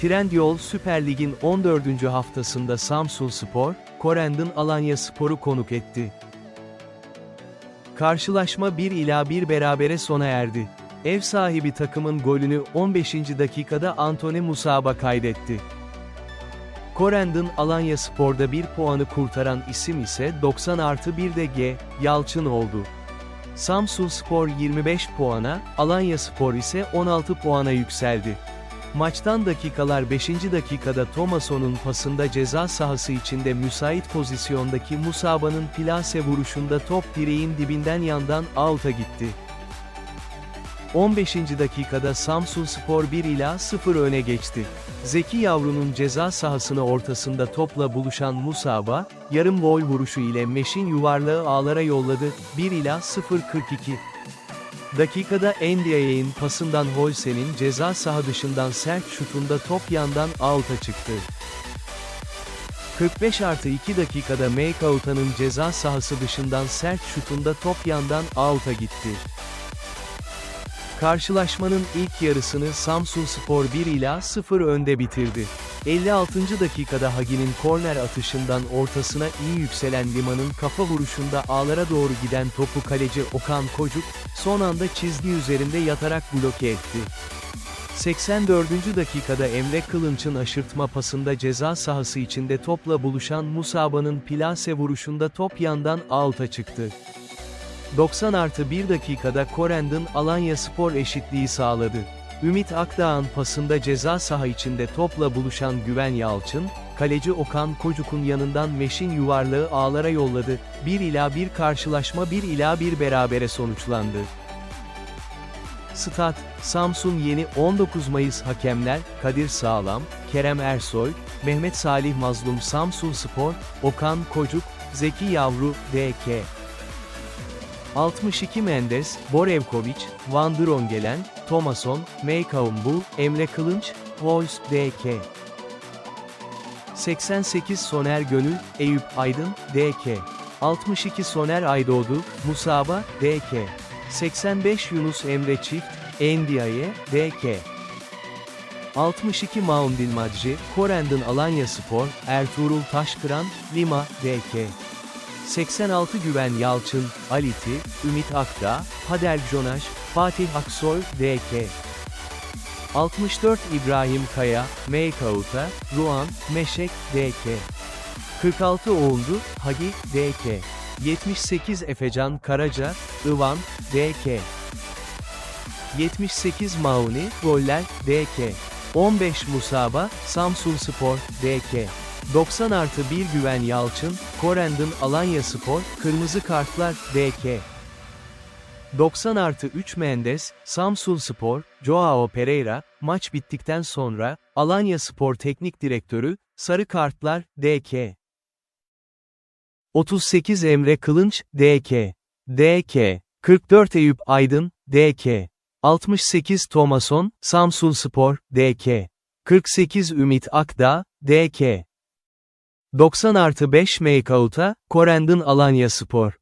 Trendyol Süper Lig'in 14. haftasında Samsun Spor, Korendon Alanya Spor'u konuk etti. Karşılaşma 1 ila 1 berabere sona erdi. Ev sahibi takımın golünü 15. dakikada Antony Musaba kaydetti. Korendon Alanya Spor'da 1 puanı kurtaran isim ise 90 artı 1'de G. Yalçın oldu. Samsun Spor 25 puana, Alanya Spor ise 16 puana yükseldi. Maçtan dakikalar 5. dakikada Tomason'un pasında ceza sahası içinde müsait pozisyondaki Musaba'nın plase vuruşunda top direğin dibinden yandan out'a gitti. 15. dakikada Samsun Spor 1 ila 0 öne geçti. Zeki Yavru'nun ceza sahasına ortasında topla buluşan Musaba, yarım gol vuruşu ile Meşin yuvarlağı ağlara yolladı, 1 ila 0-42. Dakikada Ndiaye'in pasından Holsen'in ceza saha dışından sert şutunda top yandan out'a çıktı. 45 artı 2 dakikada Meykauta'nın ceza sahası dışından sert şutunda top yandan out'a gitti. Karşılaşmanın ilk yarısını Samsun Spor 1 ila 0 önde bitirdi. 56. dakikada Hagi'nin korner atışından ortasına iyi yükselen Liman'ın kafa vuruşunda ağlara doğru giden topu kaleci Okan Kocuk, son anda çizgi üzerinde yatarak bloke etti. 84. dakikada Emre Kılınç'ın aşırtma pasında ceza sahası içinde topla buluşan Musaba'nın plase vuruşunda top yandan out'a çıktı. 90 artı 1 dakikada Korendon Alanya Spor eşitliği sağladı. Ümit Akdağ'ın pasında ceza saha içinde topla buluşan Güven Yalçın, kaleci Okan Kocuk'un yanından Meşin yuvarlağı ağlara yolladı, 1 ila 1 karşılaşma 1 ila 1 berabere sonuçlandı. Stat, Samsun Yeni 19 Mayıs Hakemler, Kadir Sağlam, Kerem Ersoy, Mehmet Salih Mazlum Samsun Spor, Okan Kocuk, Zeki Yavru, D.K. 62 Mendes, Borevkovic, Van Drongelen, Thomason, Meykaumbu, Emre Kılınç, Voice, D.K. 88 Soner Gönül, Eyüp Aydın, D.K. 62 Soner Aydoğdu, Musaba, D.K. 85 Yunus Emre Çift, Endiaye, D.K. 62 Maundin Madji, Korendon Alanya Spor, Ertuğrul Taşkıran, Lima, D.K. 86 Güven Yalçın, Aliti, Ümit Akdağ, Pader Jonaş, Fatih Aksoy, D.K. 64 İbrahim Kaya, Meykauta, Ruan, Meşek, D.K. 46 Oğuldu, Hagi, D.K. 78 Efecan Karaca, Ivan, D.K. 78 Mauni, Goller, D.K. 15 Musaba, Samsun Spor, D.K. 90 artı 1 Güven Yalçın, Korendon Alanya Spor, Kırmızı Kartlar, D.K. 90 artı 3 Mendes, Samsun Spor, Joao Pereira, maç bittikten sonra, Alanya Spor Teknik Direktörü, Sarı Kartlar, D.K. 38 Emre Kılınç, D.K. D.K. 44 Eyüp Aydın, D.K. 68 Thomason, Samsun Spor, D.K. 48 Ümit Akdağ, D.K. 90 artı 5 Makeout'a, Korendon Alanya Spor.